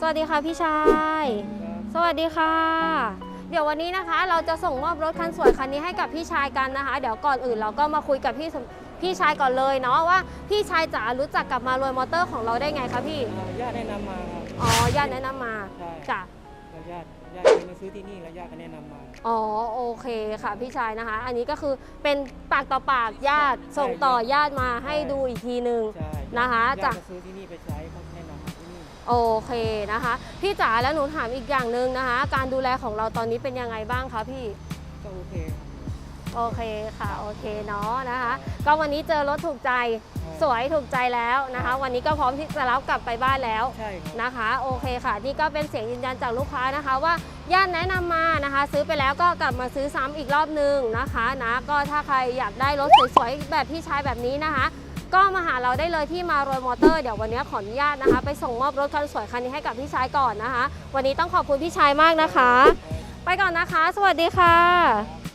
สวัสดีค่ะพี่ชาย สวัสดีค่ะ เดี๋ยววันนี้นะคะ เราจะส่งมอบรถคันสวยคันนี้ให้กับพี่ชายกันนะคะ เดี๋ยวก่อนอื่นเราก็มาคุยกับพี่สมพี่ชายก่อนเลยเนาะว่าพี่ชายจ๋ารู้จักกับมารวยมอเตอร์ของเราได้ไงคะพี่อ่าญาติแนะนำมาครับ อ๋อญาติแนะนำมาใช่ จ้ะ แล้วญาติญาติเคยมาซื้อที่นี่แล้วญาติก็แนะนำมาอ๋อโอเคค่ะพี่ชายนะคะ อันนี้ก็คือเป็นปากต่อปากญาติส่งต่อญาติมาให้ดูอีกทีนึงใช่นะคะญาติจ้ะ มาซื้อที่นี่ไปใช้เขาแนะนำมาที่นี่ โอเคนะคะ พี่จ๋าแล้วหนูถามอีกอย่างหนึ่งนะคะ การดูแลของเราตอนนี้เป็นยังไงบ้างคะพี่ก็โอเคโอเคค่ะโอเคเนาะนะคะ ก็วันนี้เจอรถถูกใจสวยถูกใจแล้วนะคะ วันนี้ก็พร้อมที่จะรับกลับไปบ้านแล้วใช่ครับนะคะ โอเคค่ะ นี่ก็เป็นเสียงยืนยันจากลูกค้านะคะ ว่าญาติแนะนำมานะคะ ซื้อไปแล้วก็กลับมาซื้อซ้ำอีกรอบนึงนะคะนะก็ถ้าใครอยากได้รถสวยๆแบบพี่ชายแบบนี้นะคะ ก็มาหาเราได้เลยที่มารวยมอเตอร์เดี๋ยววันนี้ขออนุญาตนะคะ ไปส่งมอบรถคันสวยคันนี้ให้กับพี่ชายก่อนนะคะ วันนี้ต้องขอบคุณพี่ชายมากนะคะ ไปก่อนนะคะ สวัสดีค่ะ